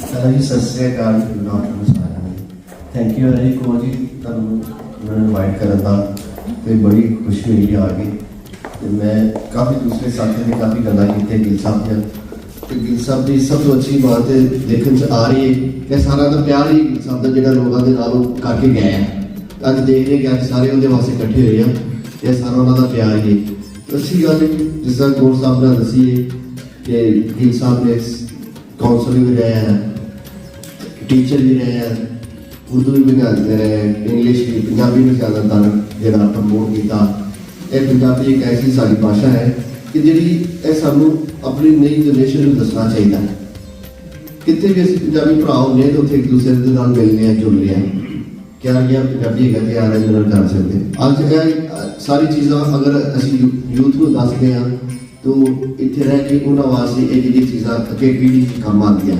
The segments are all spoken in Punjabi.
ਸਾਰਾ ਜੀ ਸਤਿ ਸ੍ਰੀ ਅਕਾਲ ਡਾਕਟਰ ਸਾਰਿਆਂ ਨੂੰ। ਥੈਂਕ ਯੂ ਹਰੀ ਕੋ ਜੀ, ਤੁਹਾਨੂੰ ਮੈਨੂੰ ਇਨਵਾਈਟ ਕਰਨ ਦਾ ਤੇ ਬੜੀ ਖੁਸ਼ੀ ਹੋਈ ਆ ਕੇ। ਤੇ ਮੈਂ ਕਾਫੀ ਦੂਸਰੇ ਸਾਥੀਆਂ ਨੇ ਕਾਫੀ ਗੱਲਾਂ ਕੀਤੀਆਂ, ਗਿਲ ਸਾਹਿਬ ਦੀਆਂ। ਤੇ ਗਿਲ ਸਾਹਿਬ ਦੀ ਸਭ ਤੋਂ ਅੱਛੀ ਬਾਤ ਹੈ ਦੇਖਣ ਚ ਆ ਰਹੀ ਹੈ ਕਿ ਸਾਰਾ ਦਾ ਪਿਆਰ ਹੀ ਗਿਲ ਸਾਹਿਬ ਦਾ, ਜਿਹੜਾ ਲੋਕਾਂ ਦੇ ਨਾਲ ਉਹ ਕਰਕੇ ਗਏ ਆ। ਅੱਜ ਦੇਖ ਰਹੇ ਕਿ ਅੱਜ ਸਾਰੇ ਉਹਦੇ ਵਾਸਤੇ ਇਕੱਠੇ ਹੋਏ ਆ। ਇਹ ਸਾਰਾ ਉਹਨਾਂ ਦਾ ਪਿਆਰ ਹੀ ਹੈ। ਅੱਛੀ ਗੱਲ ਜਿਸ ਤਰ੍ਹਾਂ ਕੋਰ ਸਾਹਿਬ ਨੇ ਦੱਸੀ ਹੈ ਕਿ ਗਿਲ ਸਾਹਿਬ ਨੇ ਕਾਉਂਸਲਰ ਵੀ ਰਹੇ ਹਨ ਟੀਚਰ ਵੀ ਰਹੇ ਹਨ, ਉਰਦੂ ਵੀ ਪੜ੍ਹਾਉਂਦੇ ਰਹੇ ਇੰਗਲਿਸ਼ ਵੀ, ਪੰਜਾਬੀ ਵੀ ਜ਼ਿਆਦਾਤਰ ਜਿਹੜਾ ਪ੍ਰਮੋਟ ਕੀਤਾ। ਇਹ ਪੰਜਾਬੀ ਇੱਕ ਐਸੀ ਸਾਡੀ ਭਾਸ਼ਾ ਹੈ ਕਿ ਜਿਹੜੀ ਇਹ ਸਾਨੂੰ ਆਪਣੀ ਨਈ ਜਨਰੇਸ਼ਨ ਨੂੰ ਦੱਸਣਾ ਚਾਹੀਦਾ। ਹੈ ਕਿਤੇ ਵੀ ਅਸੀਂ ਪੰਜਾਬੀ ਭਰਾ ਹੁੰਦੇ ਹਾਂ ਤਾਂ ਉੱਥੇ ਇੱਕ ਦੂਸਰੇ ਦੇ ਨਾਲ ਮਿਲਨੇ ਆ ਜੁੜਨੇ ਆ ਕਿਆ ਗਿਆ ਪੰਜਾਬੀ ਹੈਗਾ ਤੇ ਆਲੇ ਨਾਲ ਕਰ ਸਕਦੇ ਅੱਜ ਇਹ ਸਾਰੀ ਚੀਜ਼ਾਂ ਅਗਰ ਅਸੀਂ ਯੂਥ ਨੂੰ ਦੱਸਦੇ ਹਾਂ ਤਾਂ ਇੱਥੇ ਰਹਿ ਕੇ ਉਹਨਾਂ ਵਾਸਤੇ ਇਹ ਜਿਹੜੀ ਚੀਜ਼ਾਂ ਅੱਗੇ ਪੀੜ੍ਹੀ 'ਚ ਕੰਮ ਆਉਂਦੀਆਂ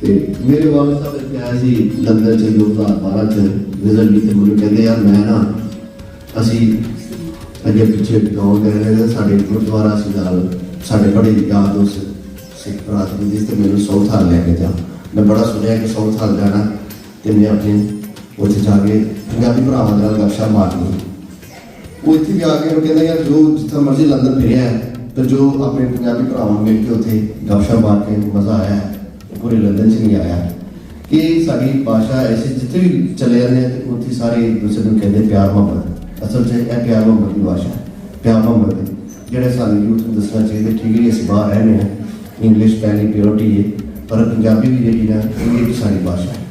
ਤੇ ਮੇਰੇ ਵਾਲਦ ਸਾਹਿਬ ਇੱਥੇ ਆਏ ਸੀ ਲੰਡਨ ਚ 2012 ਚ। ਵਿਜ਼ਿਟ ਕੀਤੀ ਮੈਨੂੰ ਕਹਿੰਦੇ, ਯਾਰ ਮੈਂ ਨਾ, ਅਸੀਂ ਅੱਗੇ ਪਿੱਛੇ ਗਾਉਂ ਗਏ ਨੇ, ਤੇ ਸਾਡੇ ਗੁਰਦੁਆਰਾ ਸੀ ਨਾਲ, ਸਾਡੇ ਬੜੇ ਯਾਦ ਉਸ ਸਿੱਖ ਭਰਾ ਦੀ ਜਿਸ ਤੇ ਮੈਨੂੰ ਸਾਊਥ ਹਾਲ ਲੈ ਕੇ ਜਾ। ਮੈਂ ਬੜਾ ਸੁਣਿਆ ਕਿ ਸਾਊਥ ਹਾਲ ਜਾਣਾ ਤੇ ਮੈਂ ਆਪਣੇ ਉੱਥੇ ਜਾ ਕੇ ਪੰਜਾਬੀ ਭਰਾਵਾਂ ਦੇ ਨਾਲ ਗੱਪਸ਼ਪ ਮਾਰਨੀ ਉਹ ਇੱਥੇ ਵੀ ਆ ਕੇ ਉਹ ਕਹਿੰਦਾ, ਯਾਰ ਜੋ ਜਿੱਥੇ ਮਰਜ਼ੀ ਲੰਡਨ ਫਿਰਿਆ ਹੈ ਤੇ ਜੋ ਆਪਣੇ ਪੰਜਾਬੀ ਭਰਾਵਾਂ ਨੂੰ ਮਿਲ ਕੇ ਉੱਥੇ ਗੱਪਸ਼ਪ ਮਾਰ ਕੇ ਮਜ਼ਾ ਆਇਆ ਪੂਰੇ ਲੰਡਨ 'ਚ ਨਹੀਂ ਆਇਆ ਕਿ ਸਾਡੀ ਭਾਸ਼ਾ ਐਸੀ ਜਿੱਥੇ ਵੀ ਚਲੇ ਜਾਂਦੇ ਆ ਉੱਥੇ ਸਾਰੇ ਇੱਕ ਦੂਸਰੇ ਨੂੰ ਕਹਿੰਦੇ ਪਿਆਰ ਮੁਹੱਬਤ। ਅਸਲ 'ਚ ਇਹ ਪਿਆਰ ਮੁਹੱਬਤ ਦੀ ਭਾਸ਼ਾ ਹੈ ਪਿਆਰ ਮੁਹੱਬਤ ਹੈ ਜਿਹੜੇ ਸਾਨੂੰ ਯੂਥ ਨੂੰ ਦੱਸਣਾ ਚਾਹੀਦਾ ਠੀਕ ਹੈ ਜੀ, ਅਸੀਂ ਬਾਹਰ ਰਹਿੰਦੇ ਹਾਂ ਇੰਗਲਿਸ਼ ਪਹਿਲੀ ਪਿਓਰਿਟੀ ਹੈ ਪਰ ਪੰਜਾਬੀ ਵੀ ਜਿਹੜੀ ਨਾ ਇਹ ਵੀ ਸਾਡੀ ਭਾਸ਼ਾ ਹੈ।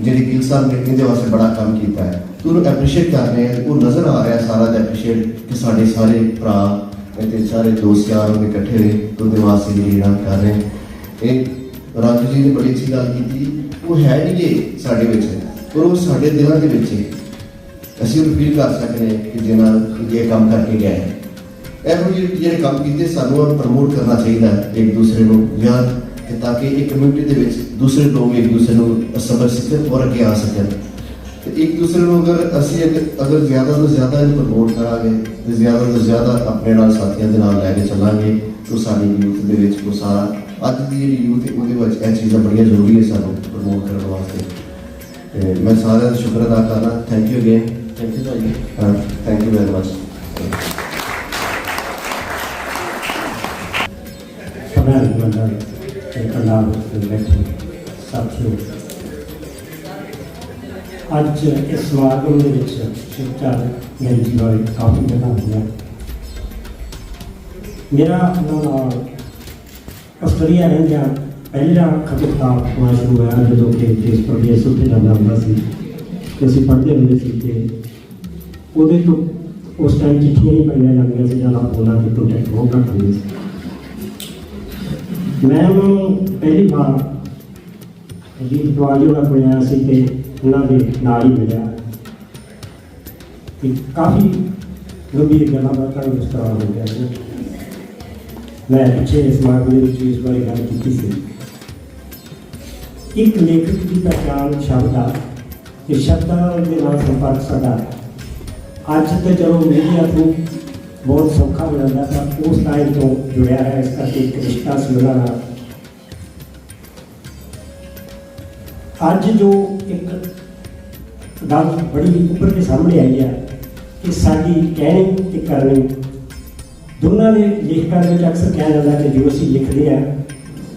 ਜਿਹੜੀ ਗਿਲ ਸਾਹਿਬ ਨੇ ਇਹਦੇ ਵਾਸਤੇ ਬੜਾ ਕੰਮ ਕੀਤਾ ਹੈ। ਤੇ ਉਹਨੂੰ ਐਪਰੀਸ਼ੀਏਟ ਕਰ ਰਹੇ ਹਾਂ ਉਹ ਨਜ਼ਰ ਆ ਰਿਹਾ ਸਾਰਾ ਦਾ ਐਪਰੀਸ਼ੀਏਟ ਕਿ ਸਾਡੇ ਸਾਰੇ ਭਰਾ ਇੱਥੇ ਸਾਰੇ ਦੋਸਤ ਯਾਰ ਉਹਦੇ ਇਕੱਠੇ ਹੋਏ ਉਹਦੇ ਵਾਸਤੇ ਜਿਹੜੀ ਨਾ ਕਰ ਰਹੇ ਇਹ ਰਾਜੂ ਜੀ ਨੇ ਬੜੀ ਅੱਛੀ ਗੱਲ ਕੀਤੀ, ਉਹ ਹੈ ਨਹੀਂ ਇਹ ਸਾਡੇ ਵਿੱਚ, ਪਰ ਉਹ ਸਾਡੇ ਦਿਲਾਂ ਦੇ ਵਿੱਚ ਹੈ ਅਸੀਂ ਉਹ ਫੀਲ ਕਰ ਸਕਦੇ ਹਾਂ ਕਿ ਜਿਹਨਾਂ ਇਹ ਕੰਮ ਕਰਕੇ ਗਏ ਹੈ। ਇਹੋ ਜਿਹੇ ਜਿਹੜੇ ਕੰਮ ਕੀਤੇ, ਸਾਨੂੰ ਪ੍ਰਮੋਟ ਕਰਨਾ ਚਾਹੀਦਾ ਇੱਕ ਦੂਸਰੇ ਨੂੰ ਜਾਂ ਕਿ ਤਾਂ ਕਿ ਇਹ ਕਮਿਊਨਿਟੀ ਦੇ ਵਿੱਚ ਦੂਸਰੇ ਲੋਕ ਇੱਕ ਦੂਸਰੇ ਨੂੰ ਸਮਝ ਸਕਣ ਔਰ ਅੱਗੇ ਆ ਸਕਣ। ਤੇ ਇੱਕ ਦੂਸਰੇ ਨੂੰ ਅਗਰ ਅਸੀਂ ਅਗਰ- ਜ਼ਿਆਦਾ ਤੋਂ ਜ਼ਿਆਦਾ ਇਹਨੂੰ ਪ੍ਰਮੋਟ ਕਰਾਂਗੇ ਤੇ ਜ਼ਿਆਦਾ ਤੋਂ ਜ਼ਿਆਦਾ ਆਪਣੇ ਨਾਲ ਸਾਥੀਆਂ ਦੇ ਨਾਲ ਲੈ ਕੇ ਚੱਲਾਂਗੇ ਤਾਂ ਸਾਡੀ ਯੂਥ ਦੇ ਵਿੱਚ ਉਹ ਸਾਰਾ ਅੱਜ ਦੀ ਜਿਹੜੀ ਯੂਥ ਹੈ ਉਹਦੇ ਵਿੱਚ ਇਹ ਚੀਜ਼ਾਂ ਬੜੀਆਂ ਜ਼ਰੂਰੀ ਹੈ ਸਾਨੂੰ ਪ੍ਰਮੋਟ ਕਰਨ ਵਾਸਤੇ। ਤੇ ਮੈਂ ਸਾਰਿਆਂ ਦਾ ਸ਼ੁਕਰ ਅਦਾ ਕਰਨਾ thank you again thank you ਭਾਜੀ। ਥੈਂਕ ਯੂ ਵੈਰੀ ਮਚ ਪ੍ਰਧਾਨ ਮੰਡਲ ਤੇ ਪੰਜਾਬ ਦੇ ਬੈਠੇ ਸਾਥੀਓ ਅੱਜ ਇਸ ਸਮਾਗਮ ਦੇ ਵਿੱਚ ਸਿੱਖਿਆ ਮੇਰੀ ਜੀਵਨ ਕਾਫੀ ਗੱਲਾਂ ਹੋਈਆਂ ਮੇਰਾ ਉਹਨਾਂ ਨਾਲ ਆਸਟ੍ਰੇਲੀਆ ਰਹਿੰਦਿਆਂ ਪਹਿਲਾ ਖਤਮ ਹੋਣਾ ਸ਼ੁਰੂ ਹੋਇਆ ਜਦੋਂ ਕਿ ਦੇਸ਼ ਪ੍ਰਦੇਸ਼ ਉੱਤੇ ਜਾਂਦਾ ਹੁੰਦਾ ਸੀ। ਤੇ ਅਸੀਂ ਪੜ੍ਹਦੇ ਹੁੰਦੇ ਸੀ ਕਿ ਉਹਦੇ ਤੋਂ ਉਸ ਟਾਈਮ ਚਿੱਠੀਆਂ ਨਹੀਂ ਪਾਈਆਂ ਜਾਂਦੀਆਂ ਸੀ, ਜਾਂ ਫੋਨਾਂ ਦੀ ਕੰਟੈਕਟ ਬਹੁਤ ਘੱਟ ਹੁੰਦੀ ਸੀ। ਮੈਂ ਉਹਨੂੰ ਪਹਿਲੀ ਵਾਰ ਜੀ ਦਵਾਈ ਉਹਨਾਂ ਕੋਲ ਆਇਆ ਸੀ ਤੇ ਉਹਨਾਂ ਦੇ ਨਾਲ ਹੀ ਮਿਲਿਆ। ਕਿ ਕਾਫੀ ਗੰਭੀਰ ਗੱਲਾਂ ਬਾਤਾਂ ਉਸ ਤਰ੍ਹਾਂ ਹੋ ਗਿਆ ਸੀ। ਮੈਂ ਪਿੱਛੇ ਇਸ ਮਾਰਗ ਦੇ ਵਿੱਚ ਇਸ ਬਾਰੇ ਗੱਲ ਕੀਤੀ ਸੀ। ਇੱਕ ਲੇਖਕ ਦੀ ਪਛਾਣ ਸ਼ਬਦ ਆ ਤੇ ਸ਼ਬਦਾਂ ਦੇ ਨਾਲ ਸੰਪਰਕ ਸਾਡਾ ਅੱਜ ਤੇ ਚਲੋ ਮੀਡੀਆ ਤੋਂ ਬਹੁਤ ਸੌਖਾ ਹੋ ਜਾਂਦਾ ਪਰ ਉਸ ਟਾਈਮ ਤੋਂ ਜੁੜਿਆ ਹੈ ਇਸ ਕਰਕੇ ਇੱਕ ਰਿਸ਼ਤਾ ਸੀ ਉਹਨਾਂ ਨਾਲ ਅੱਜ ਜੋ ਇੱਕ ਗੱਲ ਬੜੀ ਉੱਪਰ ਕੇ ਸਾਹਮਣੇ ਆਈ ਹੈ ਕਿ ਸਾਡੀ ਕਹਿਣੀ ਤੇ ਕਰਨੀ, ਦੋਨਾਂ ਦੇ ਲੇਖਕਾਂ ਦੇ ਵਿੱਚ ਅਕਸਰ ਕਿਹਾ ਜਾਂਦਾ ਕਿ ਜੋ ਅਸੀਂ ਲਿਖਦੇ ਆ,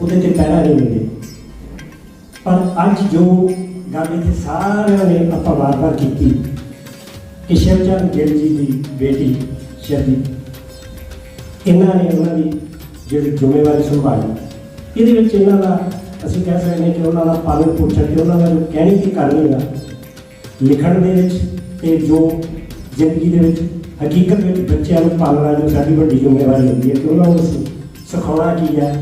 ਉਹਦੇ ਤੇ ਪਹਿਰਾ ਨਹੀਂ ਦਿੰਦੇ ਪਰ ਅੱਜ ਜੋ ਗੱਲ ਇੱਥੇ ਸਾਰਿਆਂ ਨੇ ਆਪਾਂ ਵਾਰ-ਵਾਰ ਕੀਤੀ, ਕਿ ਸ਼ਿਵਚੰਦ ਗਿੱਲ ਜੀ ਦੀ ਬੇਟੀ ਸ਼ਬੀ ਇਹਨਾਂ ਨੇ ਉਹਨਾਂ ਦੀ ਜਿਹੜੀ ਜ਼ਿੰਮੇਵਾਰੀ ਸੰਭਾਲੀ, ਇਹਦੇ ਵਿੱਚ ਇਹਨਾਂ ਦਾ ਅਸੀਂ ਕਹਿ ਸਕਦੇ ਹਾਂ ਕਿ ਉਹਨਾਂ ਦਾ ਪਾਲਣ ਪੋਸ਼ਣ ਤੇ ਉਹਨਾਂ ਦਾ ਜੋ ਕਹਿਣੀ ਤੇ ਕਰਨੀ ਦਾ ਲਿਖਣ ਦੇ ਵਿੱਚ ਤੇ ਜੋ ਜ਼ਿੰਦਗੀ ਦੇ ਵਿੱਚ, ਹਕੀਕਤ ਵਿੱਚ ਬੱਚਿਆਂ ਨੂੰ ਪਾਲਣਾ ਜੋ ਸਾਡੀ ਵੱਡੀ ਜ਼ਿੰਮੇਵਾਰੀ ਹੁੰਦੀ ਹੈ ਕਿ ਉਹਨਾਂ ਨੂੰ ਸਿਖਾਉਣਾ ਕੀ ਹੈ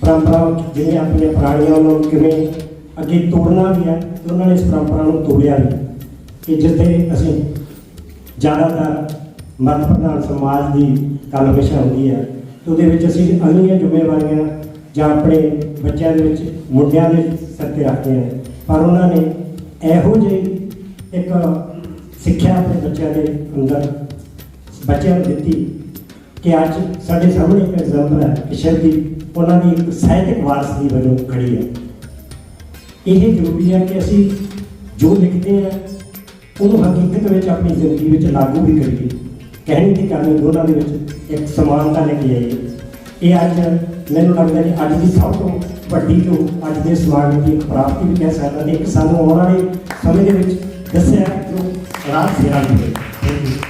ਪਰੰਪਰਾ ਜਿਹੜੀਆਂ ਆਪਣੀਆਂ ਪੁਰਾਣੀਆਂ ਉਹਨਾਂ ਨੂੰ ਕਿਵੇਂ ਅੱਗੇ ਤੋੜਨਾ ਵੀ ਹੈ ਤੇ ਉਹਨਾਂ ਨੇ ਇਸ ਪਰੰਪਰਾ ਨੂੰ ਤੋੜਿਆ ਵੀ। ਕਿ ਜਿੱਥੇ ਅਸੀਂ ਜ਼ਿਆਦਾਤਰ ਮਰਦ ਪ੍ਰਧਾਨ ਸਮਾਜ ਦੀ ਗੱਲ ਹਮੇਸ਼ਾ ਹੁੰਦੀ ਹੈ ਤੇ ਉਹਦੇ ਵਿੱਚ ਅਸੀਂ ਅਗਲੀਆਂ ਜ਼ਿੰਮੇਵਾਰੀਆਂ ਜਾਂ ਆਪਣੇ ਬੱਚਿਆਂ ਦੇ ਵਿੱਚ, ਮੁੰਡਿਆਂ ਦੇ ਸਿਰ ਤੇ ਰੱਖਦੇ ਹਾਂ ਪਰ ਉਹਨਾਂ ਨੇ ਇਹੋ ਜਿਹੀ ਇੱਕ ਸਿੱਖਿਆ ਆਪਣੇ ਬੱਚਿਆਂ ਦੇ ਅੰਦਰ, ਬੱਚਿਆਂ ਨੂੰ ਦਿੱਤੀ ਕਿ ਅੱਜ ਸਾਡੇ ਸਾਹਮਣੇ ਇੱਕ ਐਗਜ਼ਾਮਪਲ ਹੈ ਕਿ ਦੀ ਉਹਨਾਂ ਦੀ ਇੱਕ ਸਾਹਿਤਕ ਵਾਰਸ ਦੀ ਵਜੋਂ ਖੜੀ ਹੈ। ਇਹ ਜ਼ਰੂਰੀ ਹੈ ਕਿ ਅਸੀਂ ਜੋ ਲਿਖਦੇ ਹਾਂ, ਉਹਨੂੰ ਹਕੀਕਤ ਵਿੱਚ ਆਪਣੀ ਜ਼ਿੰਦਗੀ ਵਿੱਚ ਲਾਗੂ ਵੀ ਕਰੀਏ। ਕਹਿਣੀ ਤੇ ਕਰਨੀ ਦੋਨਾਂ ਦੇ ਵਿੱਚ ਇੱਕ ਸਮਾਨਤਾ ਲੈ ਕੇ ਆਈਏ। ਇਹ ਅੱਜ ਮੈਨੂੰ ਲੱਗਦਾ ਕਿ ਅੱਜ ਦੀ ਸਭ ਤੋਂ ਵੱਡੀ ਜੋ ਅੱਜ ਦੇ ਸਮਾਜ ਦੀ ਇੱਕ ਪ੍ਰਾਪਤੀ ਵੀ ਕਹਿ ਸਕਦਾ ਤੇ ਇੱਕ ਸਾਨੂੰ ਆਉਣ ਵਾਲੇ ਸਮੇਂ ਦੇ ਵਿੱਚ ਦੱਸਿਆ ਜੋ ਰਾਤ ਫੇਰਾ ਵੀ ਥੈਂਕ ਯੂ